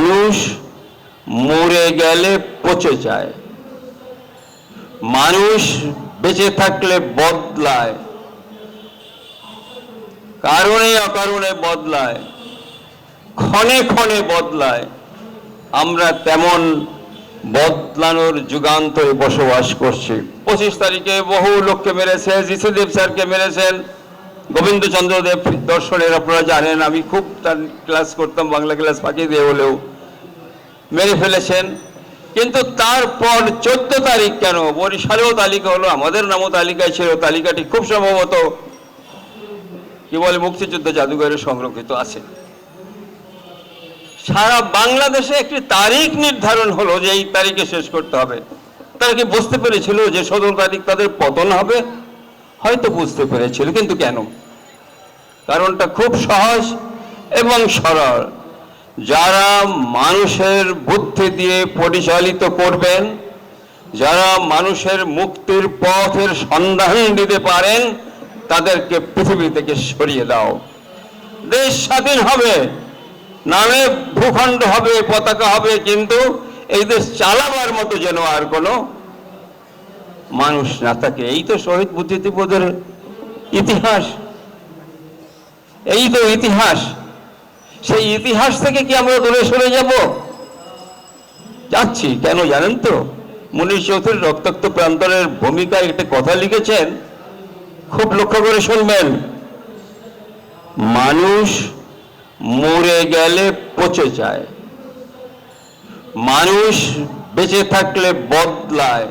মানুষ মরে গেলে পচে যায়। মানুষ বেঁচে থাকলে বদলায়। কারণে অকারণে বদলায়। ক্ষণে ক্ষণে বদলায়। আমরা তেমন বদলানোর যুগান্তরে বসবাস করছি। পঁচিশ তারিখে বহু লোককে মেরেছে জিসুদেব স্যারকে মেরেছেন গোবিন্দচন্দ্র দেব দর্শনের, আপনারা জানেন, আমি খুব তার ক্লাস করতাম, বাংলা ক্লাস ফাঁকি দিয়ে হলেও। মেরে ফেলেছেন। কিন্তু তারপর চোদ্দ তারিখ কেন? বরিশালেও তালিকা হলো, আমাদের নামও তালিকায় ছিল, তালিকাটি খুব সম্ভবত কি বলে, মুক্তিযুদ্ধ জাদুঘরে সংরক্ষিত আছে। সারা বাংলাদেশে একটি তারিখ নির্ধারণ হলো যে এই তারিখে শেষ করতে হবে। তারা কি বুঝতে পেরেছিল যে সতেরো তারিখ তাদের পতন হবে? হয়তো বুঝতে পেরেছিল, কিন্তু কেন? কারণটা খুব সহজ এবং সরল। যারা মানুষের বুদ্ধি দিয়ে পরিচালিত করবেন, যারা মানুষের মুক্তির পথের সন্ধান দিতে পারেন, তাদেরকে পৃথিবী থেকে সরিয়ে দাও। দেশ স্বাধীন হবে, নামে ভূখণ্ড হবে, পতাকা হবে, কিন্তু এই দেশ চালাবার মতো যেন আর কোনো মানুষ না থাকে। এই তো শহীদ বুদ্ধিজীবীদের ইতিহাস। এই তো ইতিহাস। সেই ইতিহাস থেকে কি আমরা দূরে সরে যাব? যাচ্ছি। কেন জানেন তো? মনীষ চৌধুরী রক্তাক্ত প্রান্তরের ভূমিকায় একটা কথা লিখেছেন। খুব লক্ষ্য করে শুনবেন। মানুষ মরে গেলে পচে যায়। মানুষ বেঁচে থাকলে বদলায়।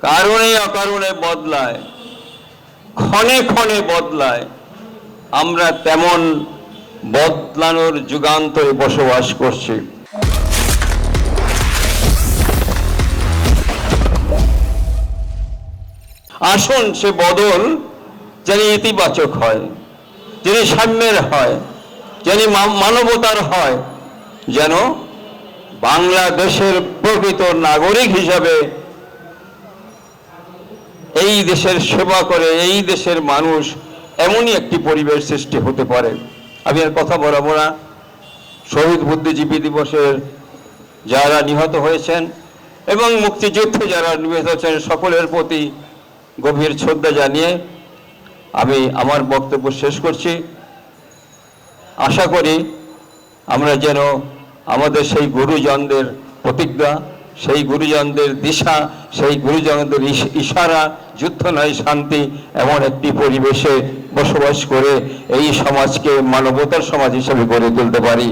কারণে অকারণে বদলায়। ক্ষণে ক্ষণে বদলায়। আমরা তেমন বদলানোর যুগান্তরে বসবাস করছি। আসুন সে বদল যেন ইতিবাচক হয়, যিনি সাম্যের হয়, যিনি মানবতার হয়, যেন বাংলাদেশের প্রকৃত নাগরিক হিসাবে এই দেশের সেবা করে, এই দেশের মানুষ এমনই একটি পরিবেশ সৃষ্টি হতে পারে। আমি আর কথা বলাবো না। শহীদ বুদ্ধিজীবী দিবসের যারা নিহত হয়েছেন এবং মুক্তিযুদ্ধে যারা নিহত হয়েছেন, সকলের প্রতি গভীর শ্রদ্ধা জানিয়ে আমি আমার বক্তব্য শেষ করছি। আশা করি আমরা যেন আমাদের সেই গুরুজনদের প্রতিজ্ঞা সেই গুরুজনদের দিশা, সেই গুরুজনদের ইশারা, যুদ্ধ নয়, শান্তি, এমন একটি পরিবেশে বসবাস করে এই সমাজকে মানবতার সমাজ হিসেবে গড়ে তুলতে পারি।